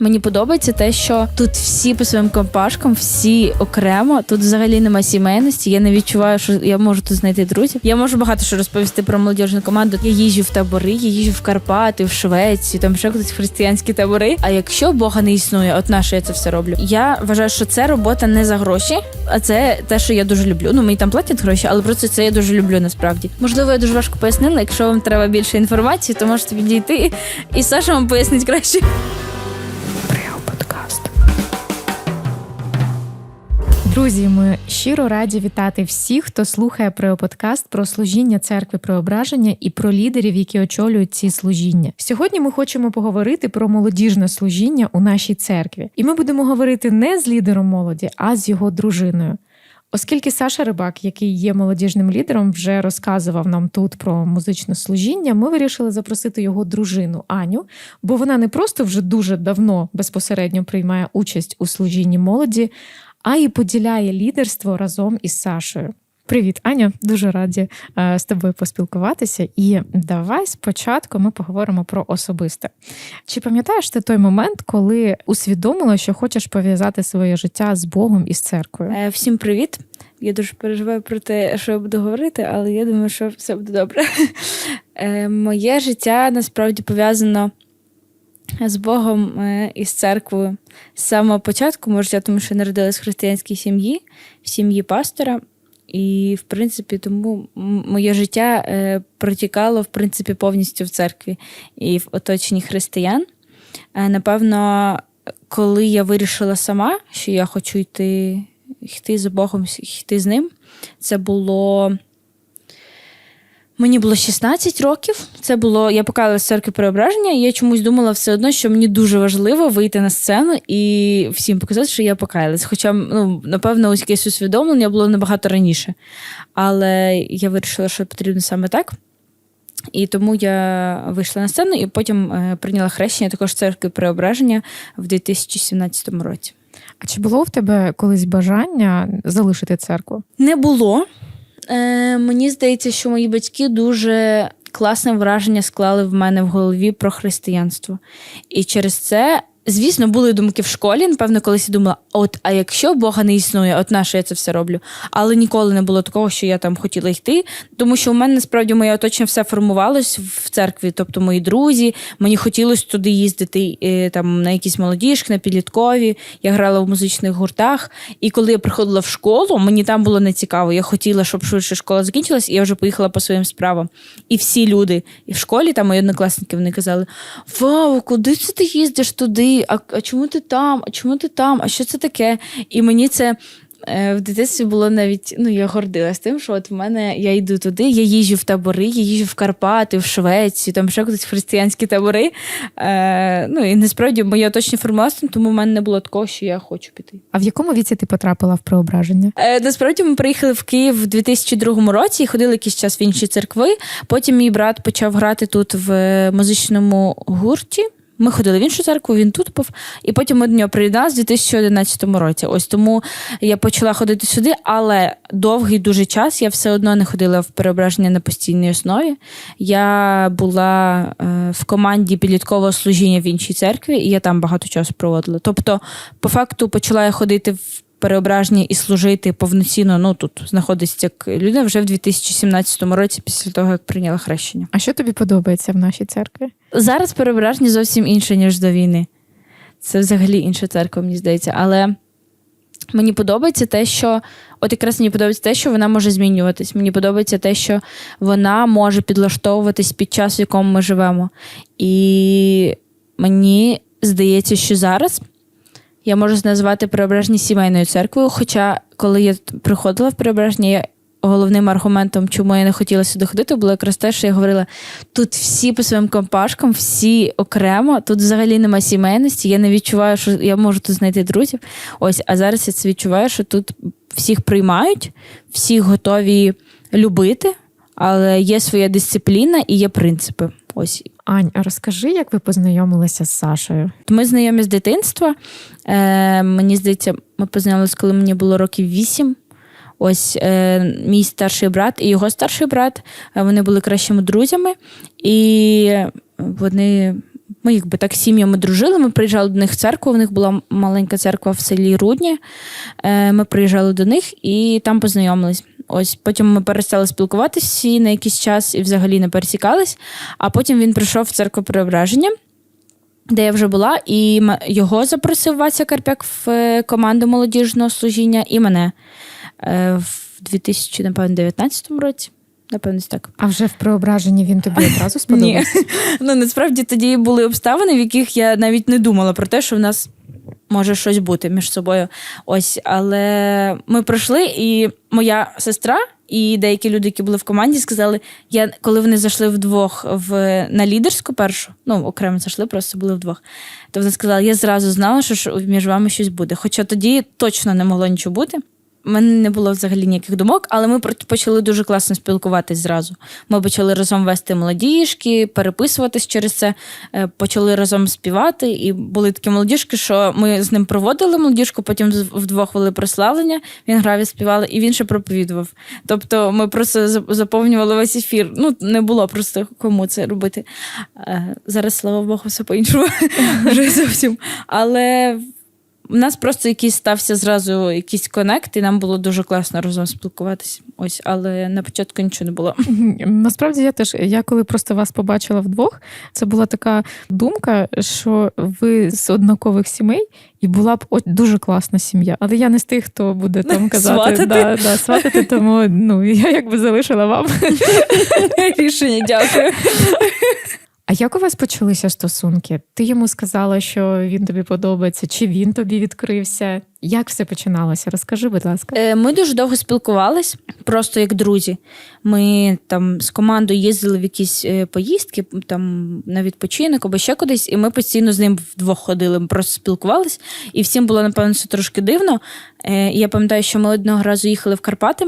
Мені подобається те, що тут всі по своїм компашкам, всі окремо. Тут взагалі нема сімейності. Я не відчуваю, що я можу тут знайти друзів. Я можу багато що розповісти про молодіжну команду. Я їжджу в табори, я їжджу в Карпати, в Швецію, там ще кудись християнські табори. А якщо Бога не існує, от на що я це все роблю. Я вважаю, що це робота не за гроші, а це те, що я дуже люблю. Ну мені там платять гроші, але просто це я дуже люблю насправді. Можливо, я дуже важко пояснила. Якщо вам треба більше інформації, то можете підійти, і Саша вам пояснить краще. Друзі, ми щиро раді вітати всіх, хто слухає Преоподкаст про служіння церкви преображення і про лідерів, які очолюють ці служіння. Сьогодні ми хочемо поговорити про молодіжне служіння у нашій церкві. І ми будемо говорити не з лідером молоді, а з його дружиною. Оскільки Саша Рибак, який є молодіжним лідером, вже розказував нам тут про музичне служіння, ми вирішили запросити його дружину Аню, бо вона не просто вже дуже давно безпосередньо приймає участь у служінні молоді, а й поділяє лідерство разом із Сашою. Привіт, Аня, дуже раді е, з тобою поспілкуватися. І давай спочатку ми поговоримо про особисте. Чи пам'ятаєш ти той момент, коли усвідомила, що хочеш пов'язати своє життя з Богом і з церквою? Е, Всім привіт. Я дуже переживаю про те, що я буду говорити, але я думаю, що все буде добре. Е, Моє життя насправді пов'язано з Богом е, і з церквою з самого початку мого життя, тому що народилась в християнській сім'ї, в сім'ї пастора. І, в принципі, тому моє життя е, протікало в принципі повністю в церкві і в оточенні християн. Е, напевно, коли я вирішила сама, що я хочу йти, йти за Богом, йти з ним, це було. Мені було 16 років. Це було, я покалася з церкви преображення, і я чомусь думала все одно, що мені дуже важливо вийти на сцену і всім показати, що я покаялась. Хоча, ну, напевно, ось якесь усвідомлення було набагато раніше. Але я вирішила, що потрібно саме так. І тому я вийшла на сцену і потім е, прийняла хрещення також церкви преображення в 2017 році. А чи було в тебе колись бажання залишити церкву? Не було. Е, мені здається, що мої батьки дуже класне враження склали в мене в голові про християнство. І через це, звісно, були думки в школі. Напевно, колись я думала, от, а якщо Бога не існує, от на що я це все роблю. Але ніколи не було такого, що я там хотіла йти. Тому що у мене насправді моє оточення все формувалось в церкві, тобто мої друзі. Мені хотілося туди їздити е, там на якісь молодіжки, на підліткові. Я грала в музичних гуртах. І коли я приходила в школу, мені там було нецікаво. Я хотіла, щоб швидше школа закінчилась, і я вже поїхала по своїм справам. І всі люди і в школі, там мої однокласники, вони казали: Вау, куди це ти їздиш туди? А, а чому ти там? А чому ти там? А що це таке? І мені це. е, В дитинстві було навіть, ну я гордилась тим, що от в мене я йду туди, я їжджу в табори, я їжджу в Карпати, в Швецію, там ще кудись християнські табори. Е, ну і насправді моє оточення формувалося, тому в мене не було такого, що я хочу піти. А в якому віці ти потрапила в преображення? Е, насправді ми приїхали в Київ в 2002 році і ходили якийсь час в інші церкви. Потім мій брат почав грати тут в музичному гурті. Ми ходили в іншу церкву, він тут був, і потім ми до нього приєдналися в 2011 році. Ось тому я почала ходити сюди, але довгий дуже час я все одно не ходила в переображення на постійній основі. Я була е, в команді підліткового служіння в іншій церкві, і я там багато часу проводила. Тобто, по факту, почала я ходити в переображення і служити повноцінно. Ну тут знаходиться як людина вже в 2017 році, після того як прийняла хрещення. А що тобі подобається в нашій церкві? Зараз переображення зовсім інше, ніж до війни. Це взагалі інша церква, мені здається. Але мені подобається те, що от якраз мені подобається те, що вона може змінюватись. Мені подобається те, що вона може підлаштовуватись під час, в якому ми живемо. І мені здається, що зараз я можу назвати преображення сімейною церквою. Хоча, коли я приходила в преображення, я головним аргументом, чому я не хотіла сюди ходити, було якраз те, що я говорила: тут всі по своїм компашкам, всі окремо, тут взагалі нема сімейності. Я не відчуваю, що я можу тут знайти друзів. Ось, а зараз я це відчуваю, що тут всіх приймають, всіх готові любити, але є своя дисципліна і є принципи. Ось Ань, а розкажи, як ви познайомилися з Сашою? ми знайомі з дитинства. Е, мені здається, ми познайомилися, коли мені було років вісім. Ось е, мій старший брат і його старший брат. е, Вони були кращими друзями, і вони ми якби так сім'ями дружили. Ми приїжджали до них в церкву. У них була маленька церква в селі Рудні. Е, Ми приїжджали до них і там познайомились. Ось потім ми перестали спілкуватися на якийсь час і взагалі не пересікались. А потім він прийшов в церкву Преображення, де я вже була, і його запросив Вася Карпяк в е, команду молодіжного служіння, і мене е, в 2019 році. Напевно, так. А вже в преображенні він тобі одразу сподобався? Ну насправді тоді були обставини, в яких я навіть не думала про те, що в нас може щось бути між собою. Ось, але ми пройшли, і моя сестра. І деякі люди, які були в команді, сказали, я коли вони зайшли вдвох в на лідерську першу, ну окремо зайшли, просто були вдвох. То вони сказали, я зразу знала, що між вами щось буде. Хоча тоді точно не могло нічого бути. Мене не було взагалі ніяких думок, але ми почали дуже класно спілкуватись зразу. Ми почали разом вести молодіжки, переписуватись через це, е, почали разом співати. І були такі молодіжки, що ми з ним проводили молодіжку, потім вдвох вели прославлення. Він грав і співали, і він ще проповідував. Тобто ми просто заповнювали весь ефір. Ну, не було просто кому це робити. Е, Зараз, слава Богу, все по-іншому вже зовсім. Але у нас просто якийсь стався зразу якийсь конект, і нам було дуже класно разом спілкуватися. Ось, але на початку нічого не було. Насправді я теж, я коли просто вас побачила вдвох, це була така думка, що ви з однакових сімей, і була б от дуже класна сім'я. Але я не з тих, хто буде там казати Сватати? Да, да, сватати, тому ну я якби залишила вам. Рішення, дякую. А як у вас почалися стосунки? Ти йому сказала, що він тобі подобається, чи він тобі відкрився? Як все починалося? Розкажи, будь ласка. Е, Ми дуже довго спілкувались, просто як друзі. Ми там з командою їздили в якісь е, поїздки, там на відпочинок або ще кудись, і ми постійно з ним вдвох ходили. Ми просто спілкувались, і всім було, напевно, це трошки дивно. Е, Я пам'ятаю, що ми одного разу їхали в Карпати.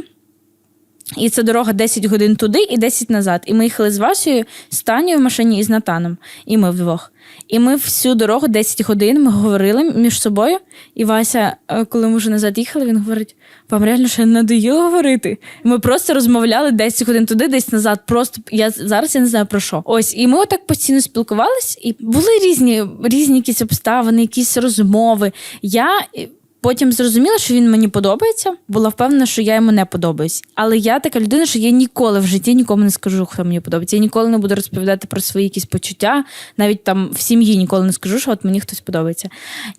І це дорога 10 годин туди і 10 назад. І ми їхали з Васею, з Танею в машині і з Натаном. І ми вдвох. І ми всю дорогу 10 годин ми говорили між собою. І Вася, е, коли ми вже назад їхали, він говорить: вам реально ще надоїло говорити. І ми просто розмовляли 10 годин туди, 10 назад. Просто я зараз я не знаю про що. Ось, і ми отак постійно спілкувались, і були різні, різні якісь обставини, якісь розмови. Я е, Потім зрозуміла, що він мені подобається, була впевнена, що я йому не подобаюсь. Але я така людина, що я ніколи в житті нікому не скажу, хто мені подобається. Я ніколи не буду розповідати про свої якісь почуття, навіть там в сім'ї ніколи не скажу, що от мені хтось подобається.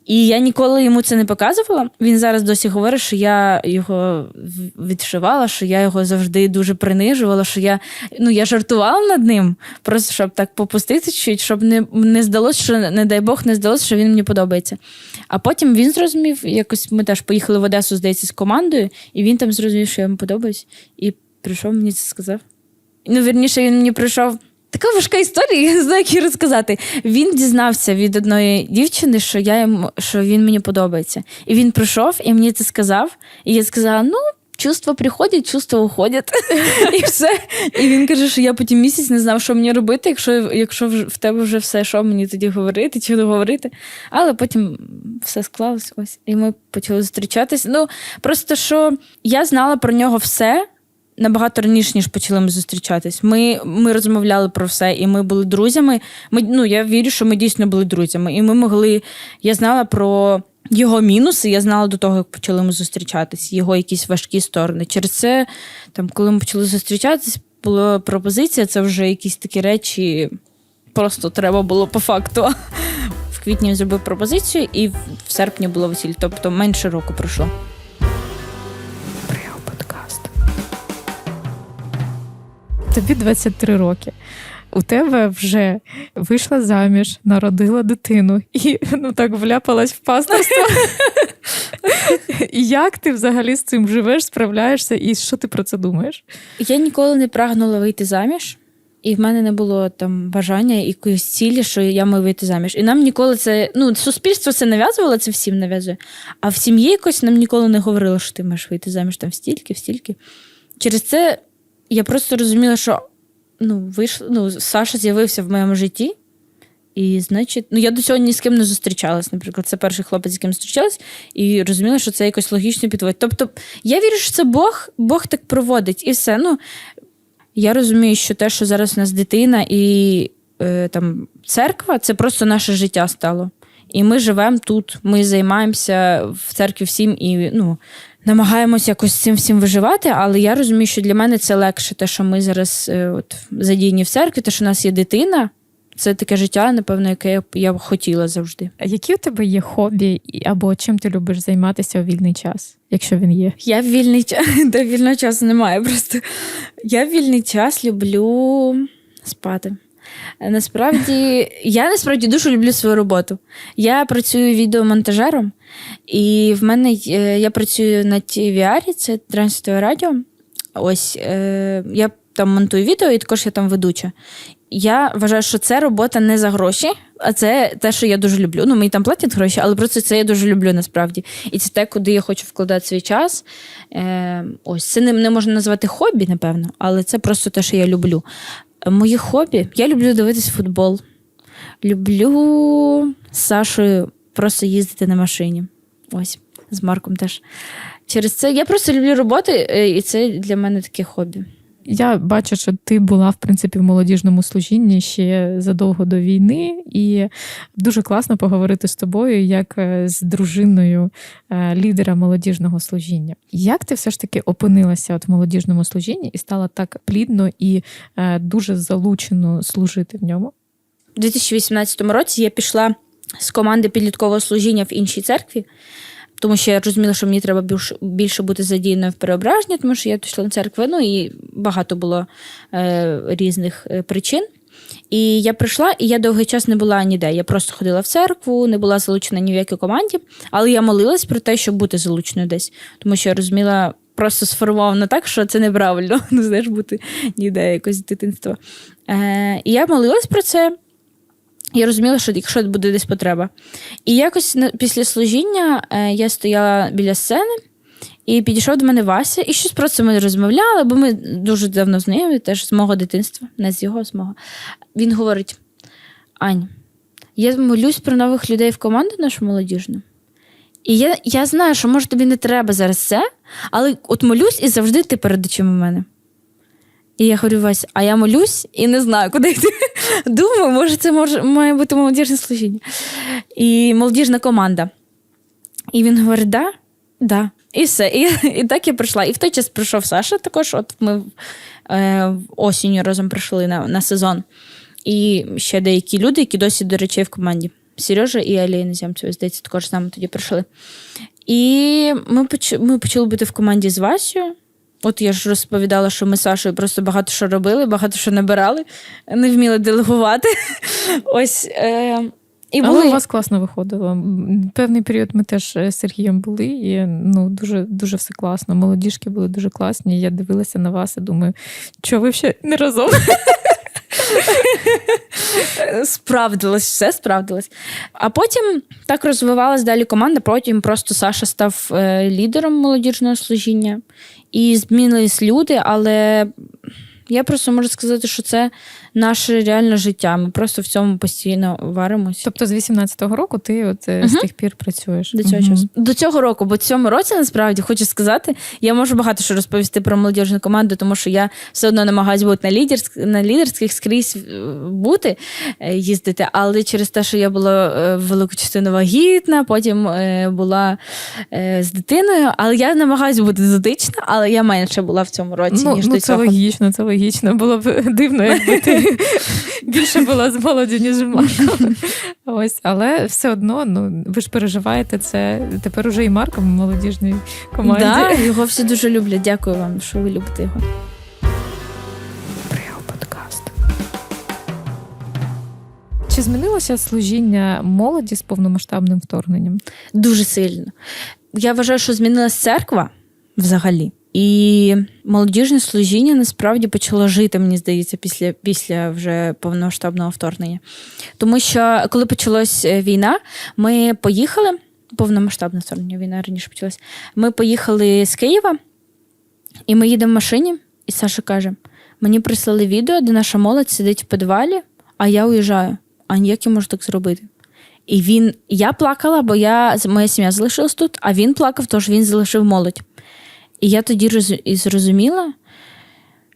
І я ніколи йому це не показувала. Він зараз досі говорить, що я його відшивала, що я його завжди дуже принижувала, що я ну я жартувала над ним, просто щоб так попустити чуть, щоб не, не здалося, що не дай Бог, не здалося, що він мені подобається. А потім він зрозумів, якось ми теж поїхали в Одесу, здається, з командою, і він там зрозумів, що я йому подобаюсь, і прийшов мені це сказав. Ну, вірніше, він мені прийшов. Така важка історія, я не знаю, як її розказати. Він дізнався від одної дівчини, що я йому, що він мені подобається. І він прийшов і мені це сказав. І я сказала: ну, чувства приходять, чувства уходять. І все. І він каже, що я потім місяць не знав, що мені робити, якщо, якщо в тебе вже все, що мені тоді говорити, чи не говорити. Але потім все склалось ось. І ми почали зустрічатися. Ну, просто що я знала про нього все. Набагато раніше, ніж почали ми зустрічатись. Ми, ми розмовляли про все, і ми були друзями. Ми, ну, я вірю, що ми дійсно були друзями. І ми могли. Я знала про його мінуси, я знала до того, як почали ми зустрічатись, його якісь важкі сторони. Через це, там, коли ми почали зустрічатись, була пропозиція, це вже якісь такі речі. Просто треба було по факту. В квітні зробив пропозицію, і в серпні було весілля. Тобто менше року пройшло. Тобі 23 роки. У тебе вже вийшла заміж, народила дитину і ну так вляпалась в пасторство. Як ти взагалі з цим живеш, справляєшся, і що ти про це думаєш? Я ніколи не прагнула вийти заміж, і в мене не було там бажання якоїсь цілі, що я маю вийти заміж. І нам ніколи це, ну, суспільство це нав'язувало, це всім нав'язує. А в сім'ї якось нам ніколи не говорило, що ти маєш вийти заміж там стільки, в стільки. Через це я просто розуміла, що ну, вийшло, ну, Саша з'явився в моєму житті. І, значить, ну я до цього ні з ким не зустрічалась. Наприклад, це перший хлопець, з ким зустрічалась, і розуміла, що це якось логічно підводить. Тобто, я вірю, що це Бог, Бог так проводить, і все. Ну, я розумію, що те, що зараз у нас дитина, і е, там церква це просто наше життя стало. І ми живемо тут, ми займаємося в церкві всім і ну, намагаємося якось з цим всім виживати. Але я розумію, що для мене це легше, те, що ми зараз е, от, задіяні в церкві, те, що у нас є дитина. Це таке життя, напевно, яке я б я б хотіла завжди. А Які у тебе є хобі або чим ти любиш займатися у вільний час, якщо він є? Я в вільний час, до вільного часу немає. Просто я в вільний час люблю спати. Насправді, я насправді дуже люблю свою роботу. Я працюю відеомонтажером, і в мене я працюю на TVR, це транситове радіо. Ось е, я там монтую відео, і також я там ведуча. Я вважаю, що це робота не за гроші, а це те, що я дуже люблю. Ну, мені там платять гроші, але просто це я дуже люблю насправді. І це те, куди я хочу вкладати свій час. Е, ось це не, не можна назвати хобі, напевно, але це просто те, що я люблю. Е, Мої хобі, я люблю дивитись футбол. Люблю Сашою просто їздити на машині. Ось, з Марком теж. Через це я просто люблю роботи, е, і це для мене таке хобі. Я бачу, що ти була в принципі в молодіжному служінні ще задовго до війни, і дуже класно поговорити з тобою як е, з дружиною е, лідера молодіжного служіння. Як ти все ж таки опинилася от в молодіжному служінні і стала так плідно і дуже залучено служити в ньому? У 2018 році я пішла з команди підліткового служіння в іншій церкві, тому що я розуміла, що мені треба більш- більше бути задіяною в переображенні, тому що я на церкви, ну і багато було е, різних е, причин. І я прийшла, і я довгий час не була ніде. Я просто ходила в церкву, не була залучена ні в якій команді, але я молилась про те, щоб бути залученою десь, тому що я розуміла. Просто сформовано так, що це неправильно, ну знаєш, бути ніде якось дитинства. Е, і я молилась про це. Я розуміла, що якщо буде десь потреба. І якось після служіння е, я стояла біля сцени, і підійшов до мене Вася, і щось просто ми розмовляли, бо ми дуже давно знайомі, теж з мого дитинства, не з його, з мого. Він говорить: Ань, я молюсь про нових людей в команду нашу молодіжну. І я, я знаю, що може тобі не треба зараз це, але от молюсь і завжди ти перед очима мене. І я говорю, Вась, а я молюсь і не знаю, куди йти. Думаю, може, це може, має бути молодіжне служіння. І молодіжна команда. І він говорить: да, да. І все. І, і так я прийшла. І в той час прийшов Саша також. От ми е, осінню разом прийшли на, на сезон. І ще деякі люди, які досі, до речі, в команді. Сережа і Аліна Зямцева, здається, також з нами тоді прийшли. І ми, поч... ми почали бути в команді з Васею. От я ж розповідала, що ми з Сашою просто багато що робили, багато що набирали, не вміли делегувати. Ось. Е... І Але у вас класно виходило. Певний період ми теж е, з Сергієм були, і ну дуже дуже все класно. Молодіжки були дуже класні. Я дивилася на вас і думаю, що ви ще не разом? справдилось, все справдилось. А потім так розвивалась далі команда. Потім просто Саша став е, лідером молодіжного служіння. І змінились люди, але я просто можу сказати, що це наше реальне життя. Ми просто в цьому постійно варимося. Тобто з 18-го року ти от е, з тих пір працюєш До цього Мгм. часу. До цього року, бо в цьому році насправді хочу сказати, я можу багато що розповісти про молодіжну команду, тому що я все одно намагаюся бути на лідерських, на лідерських скрізь е, бути, е, їздити. Але через те, що я була велику частину вагітна, потім була з дитиною. Але я намагаюся бути дотична, але я менше була в цьому році, Ну, ніж ну до це цього. логічно, це логічно. Було б дивно, якби ти більше була з молоді, ніж з Марком. Ось, але все одно, ну ви ж переживаєте це тепер уже і Марком в молодіжній команді. Да, його всі дуже люблять. Дякую вам, що ви любите його. Чи змінилося служіння молоді з повномасштабним вторгненням? Дуже сильно. Я вважаю, що змінилась церква взагалі. І молодіжне служіння насправді почало жити, мені здається, після, після вже повномасштабного вторгнення. Тому що коли почалась е, війна, ми поїхали. Повномасштабне вторгнення, війна раніше почалась. Ми поїхали з Києва, і ми їдемо в машині, і Саша каже: мені прислали відео, де наша молодь сидить в підвалі, а я уїжджаю. А ніяк я можу так зробити. І він, я плакала, бо я, моя сім'я залишилась тут, а він плакав, тож він залишив молодь. І я тоді роз, і зрозуміла,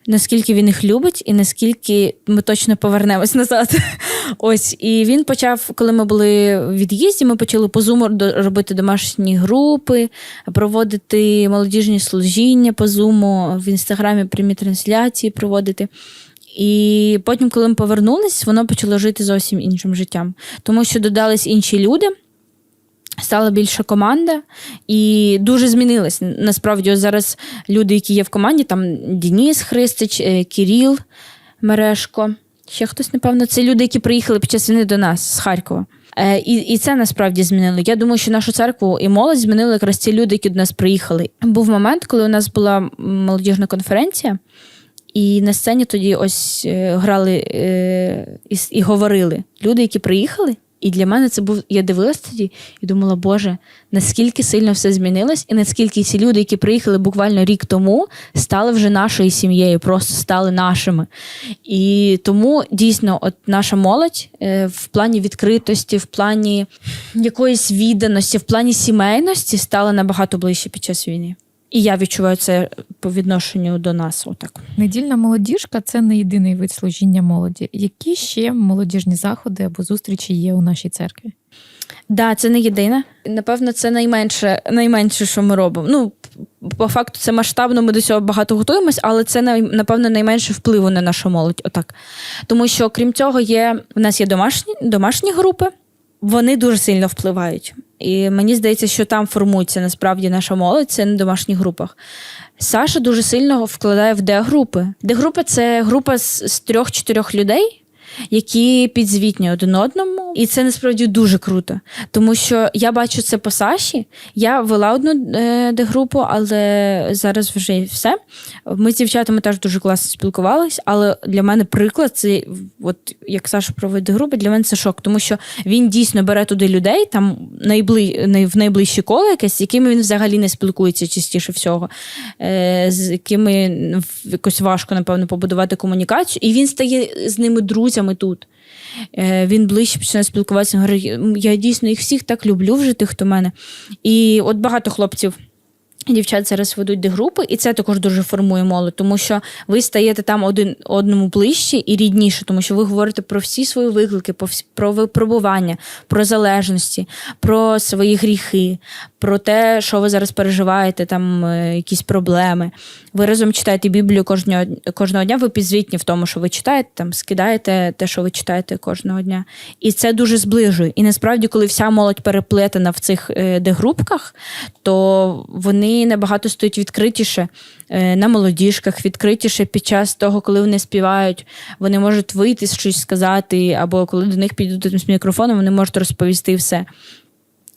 наскільки він їх любить, і наскільки ми точно повернемось назад. Ось і він почав, коли ми були в від'їзді, ми почали по Zoom робити домашні групи, проводити молодіжні служіння по Zoom, в інстаграмі прямі трансляції проводити. І потім, коли ми повернулись, воно почало жити зовсім іншим життям, тому що додались інші люди. Стала більша команда і дуже змінилась. Насправді, зараз люди, які є в команді, там Дініс Христич, е, Кіріл Мерешко. Ще хтось, напевно, це люди, які приїхали під час війни до нас з Харкова. Е, І, і це насправді змінило. Я думаю, що нашу церкву і молодь змінили якраз ті люди, які до нас приїхали. Був момент, коли у нас була молодіжна конференція, і на сцені тоді ось е, грали і говорили люди, які приїхали. І для мене це був. Я дивилась тоді і думала, Боже, наскільки сильно все змінилось, і наскільки ці люди, які приїхали буквально рік тому, стали вже нашою сім'єю, просто стали нашими. І тому дійсно, от наша молодь е, в плані відкритості, в плані якоїсь відданості, в плані сімейності стала набагато ближче під час війни. І я відчуваю це по відношенню до нас. Отак. Недільна молодіжка це не єдиний вид служіння молоді. Які ще молодіжні заходи або зустрічі є у нашій церкві? Да, це не єдине. Напевно, це найменше, найменше, що ми робимо. Ну, по факту, це масштабно, ми до цього багато готуємось, але це напевно найменше впливу на нашу молодь. Отак. Тому що, крім цього, є в нас є домашні, домашні групи, вони дуже сильно впливають. І мені здається, що там формується насправді наша молодь, це на домашніх групах. Саша дуже сильно вкладає в Д-групи. Д-група це група з, з трьох-чотирьох людей, які підзвітні один одному, і це насправді дуже круто. Тому що я бачу це по Саші. Я вела одну е, де-групу, але зараз вже все. Ми з дівчатами теж дуже класно спілкувались, але для мене приклад це от як Саша проводить групи, для мене це шок, тому що він дійсно бере туди людей, там найбли, в найближчі коло якесь, з якими він взагалі не спілкується частіше всього, е, з якими якось важко, напевно, побудувати комунікацію, і він стає з ними друзями тут. Е, Він ближче починає спілкуватися. Він я дійсно їх всіх так люблю вже тих, хто мене. І от багато хлопців. Дівчат зараз ведуть де групи, і це також дуже формує молодь, тому що ви стаєте там один одному ближче і рідніше, тому що ви говорите про всі свої виклики, про випробування, про залежності, про свої гріхи, про те, що ви зараз переживаєте, там е, якісь проблеми. Ви разом читаєте Біблію кожного, кожного дня, ви підзвітні в тому, що ви читаєте, там скидаєте те, що ви читаєте кожного дня. І це дуже зближує. І насправді, коли вся молодь переплетена в цих е, дегрупках, то вони набагато стають відкритіше е, на молодіжках, відкритіше під час того, коли вони співають, вони можуть вийти щось сказати, або коли до них підуть з мікрофоном, вони можуть розповісти все.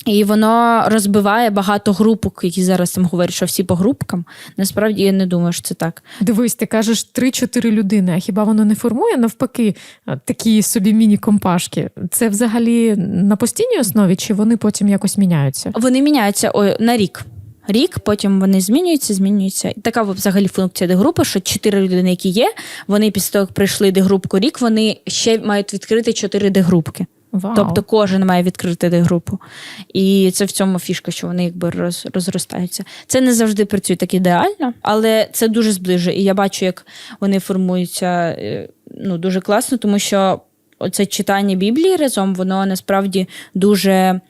І воно розбиває багато групок, які зараз там говорять, що всі по групкам. Насправді я не думаю, що це так. Дивись, ти кажеш 3-4 людини, а хіба воно не формує навпаки такі собі міні-компашки? Це взагалі на постійній основі, чи вони потім якось міняються? Вони міняються на рік. Рік, потім вони змінюються, змінюються. І така взагалі функція дегрупи, що чотири людини, які є, вони після того, як прийшли дегрупку рік, вони ще мають відкрити чотири дегрупки. Вау. Тобто кожен має відкрити дегрупу. І це в цьому фішка, що вони якби роз, розростаються. Це не завжди працює так ідеально, але це дуже зближує. І я бачу, як вони формуються е, ну, дуже класно, тому що оце читання Біблії разом, воно насправді дуже.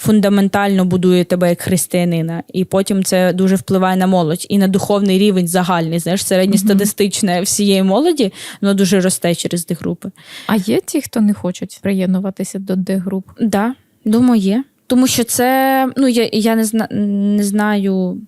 Фундаментально будує тебе як християнина, і потім це дуже впливає на молодь і на духовний рівень загальний. Знаєш, середньостатистичне всієї молоді, воно дуже росте через Д-групи. А є ті, хто не хочуть приєднуватися до Д-груп? Да, думаю, є. Тому що це, ну я, я не, зна, не знаю.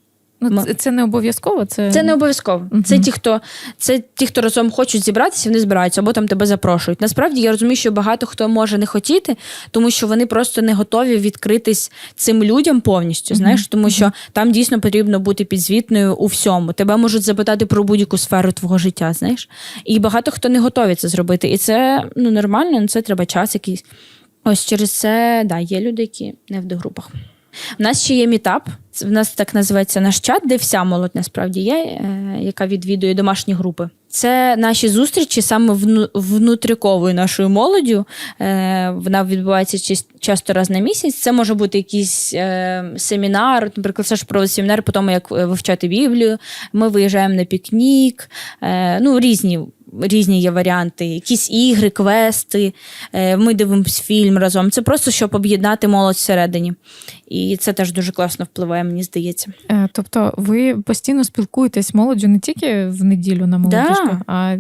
Ну, це, це не обов'язково. Це, Це не обов'язково. Мгм. Це ті, хто це ті, хто разом хочуть зібратися, вони збираються або там тебе запрошують. Насправді я розумію, що багато хто може не хотіти, тому що вони просто не готові відкритись цим людям повністю. Знаєш, тому що там дійсно потрібно бути підзвітною у всьому. Тебе можуть запитати про будь-яку сферу твого життя. Знаєш, і багато хто не готові це зробити. І це ну нормально, ну, це треба час якийсь. Ось через це да, є люди, які не в дегрупах. У нас ще є мітап. Це В нас так називається наш чат, де вся молодь насправді є, е, яка відвідує домашні групи. Це наші зустрічі саме вну- внутріковою нашою молоддю. Е, вона відбувається часто раз на місяць. Це може бути якийсь е, семінар. Наприклад, Саш проводить семінар по тому, як вивчати Біблію. Ми виїжджаємо на пікнік. Ну, різні. Різні є варіанти, якісь ігри, квести. Ми дивимося фільм разом. Це просто щоб об'єднати молодь всередині. І це теж дуже класно впливає, мені здається. Е, Тобто ви постійно спілкуєтесь молоддю не тільки в неділю на молодіжках, а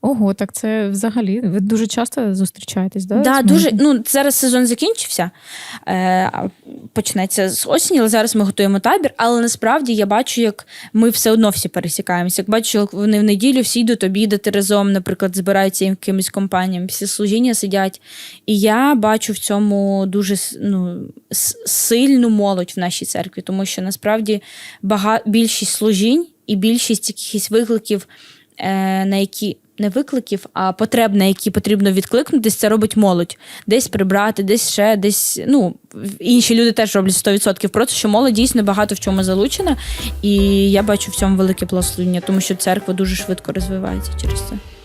ого, так це взагалі. Ви дуже часто зустрічаєтесь, да? Да, дуже, ну, зараз сезон закінчився, е, почнеться з осені, але зараз ми готуємо табір. Але насправді я бачу, як ми все одно всі пересікаємося. Як бачу, як вони в неділю всі йдуть обідати разом, наприклад, збираються якимись компаніями, всі служіння сидять. І я бачу в цьому дуже ну, с- сильну молодь в нашій церкві, тому що насправді бага... більшість служінь і більшість якихось викликів, е, на які не викликів, а потреб, на які потрібно відкликнутись, це робить молодь. Десь прибрати, десь ще, десь. Ну, інші люди теж роблять 100%. Просто що молодь дійсно багато в чому залучена. І я бачу в цьому велике благословення, тому що церква дуже швидко розвивається через це.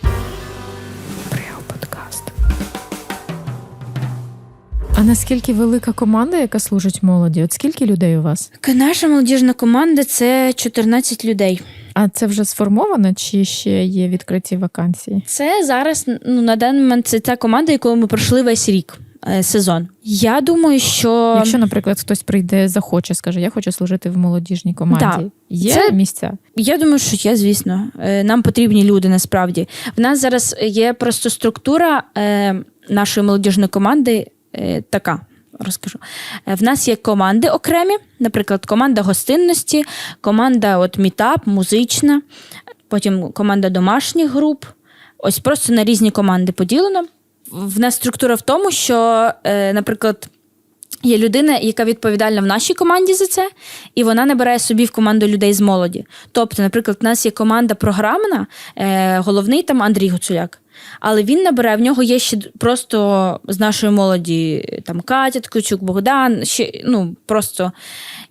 А наскільки велика команда, яка служить молоді? От скільки людей у вас? Наша молодіжна команда це 14 людей. А це вже сформовано, чи ще є відкриті вакансії? Це зараз ну, на даний момент це та команда, якою ми пройшли весь рік. е, Сезон. Я думаю, що Якщо, наприклад, хтось прийде, захоче, скаже, я хочу служити в молодіжній команді. Да. Є Це- місця? Я думаю, що є, звісно. Е, Нам потрібні люди насправді. В нас зараз є просто структура е, нашої молодіжної команди е, така. Розкажу. Е, В нас є команди окремі, наприклад, команда гостинності, команда от мітап, музична, потім команда домашніх груп. Ось просто на різні команди поділено. В нас структура в тому, що, е, наприклад, Є людина, яка відповідальна в нашій команді за це, і вона набирає собі в команду людей з молоді. Тобто, наприклад, у нас є команда програмна, головний там Андрій Гуцуляк. Але він набирає, в нього є ще просто з нашої молоді там Катя Ткачук, Богдан, ще ну просто.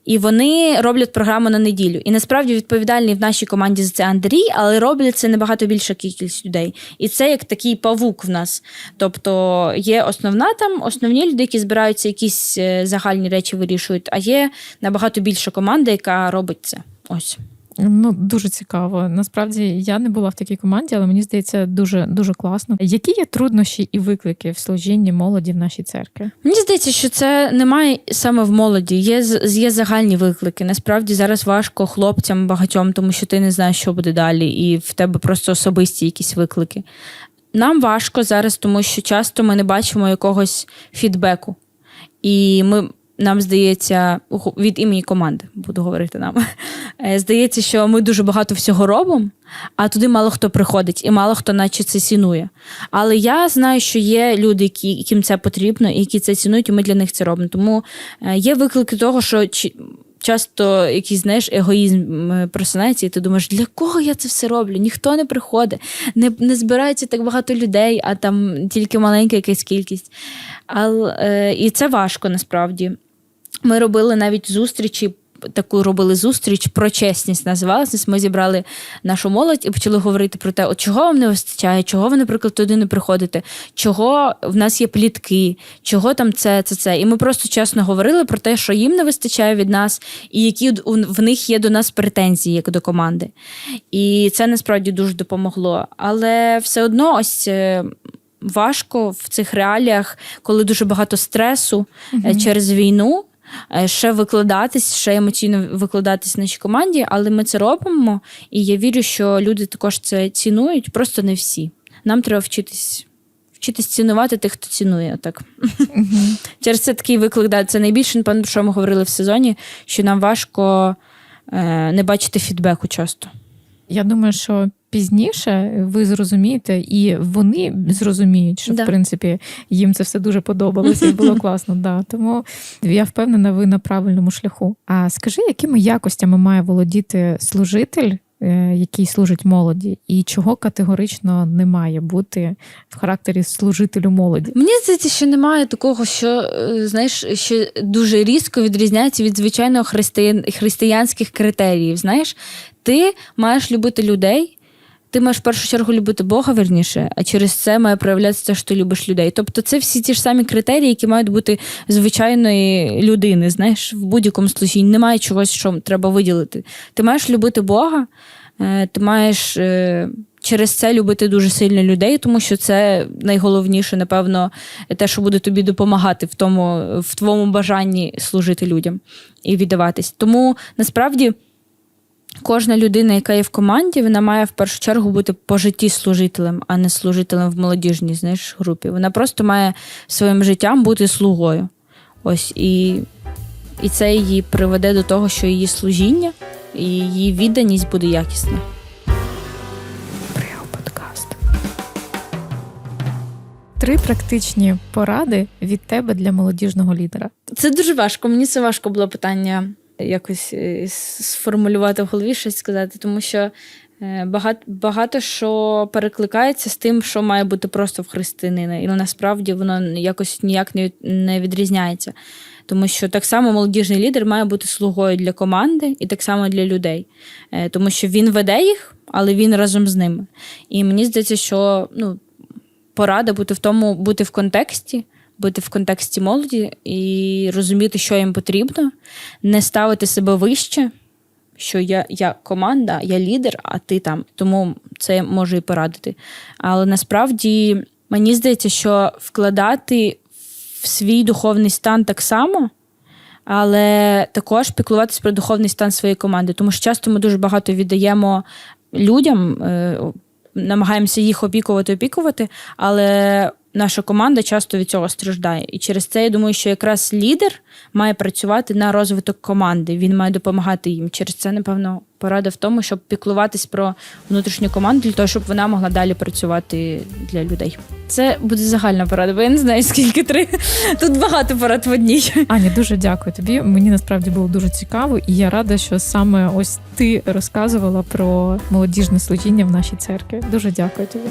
І вони роблять програму на неділю. І насправді відповідальний в нашій команді за це Андрій, але роблять це набагато більша кількість людей. І це як такий павук в нас. Тобто є основна там, основні люди, які збираються якісь е, загальні речі вирішують, а є набагато більша команда, яка робить це. Ось. Ну дуже цікаво. Насправді я не була в такій команді, але мені здається дуже дуже класно. Які є труднощі і виклики в служінні молоді в нашій церкві? Мені здається, що це немає саме в молоді. Є, є загальні виклики. Насправді зараз важко хлопцям багатьом, тому що ти не знаєш, що буде далі, і в тебе просто особисті якісь виклики. Нам важко зараз, тому що часто ми не бачимо якогось фідбеку. І ми, нам здається, від імені команди буду говорити нам. е, Здається, що ми дуже багато всього робимо, а туди мало хто приходить, і мало хто, наче це цінує. Але я знаю, що є люди, які, яким це потрібно, і які це цінують, і ми для них це робимо. Тому е, є виклики того, що часто якийсь знаєш, егоїзм е, просинається, і ти думаєш, для кого я це все роблю? Ніхто не приходить, не, не збирається так багато людей, а там тільки маленька якась кількість. Але, і це важко насправді. Ми робили навіть зустрічі. Таку робили зустріч про чесність називалася. Ми зібрали нашу молодь і почали говорити про те, от чого вам не вистачає, чого ви, наприклад, туди не приходите, чого в нас є плітки, чого там це, це, це. І ми просто чесно говорили про те, що їм не вистачає від нас, і які в них є до нас претензії як до команди. І це насправді дуже допомогло. Але все одно ось. е, Важко в цих реаліях, коли дуже багато стресу е, через війну, ще викладатись, ще емоційно викладатись в нашій команді, але ми це робимо, і я вірю, що люди також це цінують, просто не всі. Нам треба вчитись. Вчитись цінувати тих, хто цінує. Так. Через це такий виклик. Да, це найбільше, напевно, про що ми говорили в сезоні, що нам важко е, не бачити фідбеку часто. Я думаю, що пізніше ви зрозумієте, і вони зрозуміють, що Да. в принципі їм це все дуже подобалося і було класно. Да. Тому я впевнена, ви на правильному шляху. А скажи, якими якостями має володіти служитель, е, який служить молоді, і чого категорично не має бути в характері служителю молоді? Мені здається, що немає такого, що е, знаєш, що дуже різко відрізняється від звичайного християн, християнських критеріїв. Знаєш, ти маєш любити людей. Ти маєш в першу чергу любити Бога вірніше, а через це має проявлятися те, що ти любиш людей. Тобто, це всі ті ж самі критерії, які мають бути звичайної людини. Знаєш, в будь-якому служінні немає чогось, що треба виділити. Ти маєш любити Бога, е, ти маєш е, через це любити дуже сильно людей, тому що це найголовніше, напевно, те, що буде тобі допомагати в тому, в твоєму бажанні служити людям і віддаватись. Тому насправді. Кожна людина, яка є в команді, вона має в першу чергу бути по житті служителем, а не служителем в молодіжній знаєш, групі. Вона просто має своїм життям бути слугою. Ось і, і це її приведе до того, що її служіння і її відданість буде якісна. Подкаст. Три практичні поради від тебе для молодіжного лідера. Це дуже важко. Мені це важко було питання якось е, сформулювати в голові, щось сказати, тому що е, багато, багато що перекликається з тим, що має бути просто в християнина. І насправді воно якось ніяк не, відрізняється. Тому що так само молодіжний лідер має бути слугою для команди і так само для людей. Е, Тому що він веде їх, але він разом з ними. І мені здається, що ну, порада бути в тому, бути в контексті, бути в контексті молоді і розуміти, що їм потрібно, не ставити себе вище, що я, я команда, я лідер, а ти там. Тому це можу і порадити. Але насправді мені здається, що вкладати в свій духовний стан так само. Але також піклуватися про духовний стан своєї команди, тому що часто ми дуже багато віддаємо людям, е, намагаємося їх опікувати, опікувати, але наша команда часто від цього страждає. І через це я думаю, що якраз лідер має працювати на розвиток команди. Він має допомагати їм. Через це, напевно, порада в тому, щоб піклуватись про внутрішню команду для того, щоб вона могла далі працювати для людей. Це буде загальна порада, бо я не знаю, скільки три. Тут багато порад в одній. Аня, дуже дякую тобі. Мені насправді було дуже цікаво, і я рада, що саме ось ти розказувала про молодіжне служіння в нашій церкві. Дуже дякую тобі.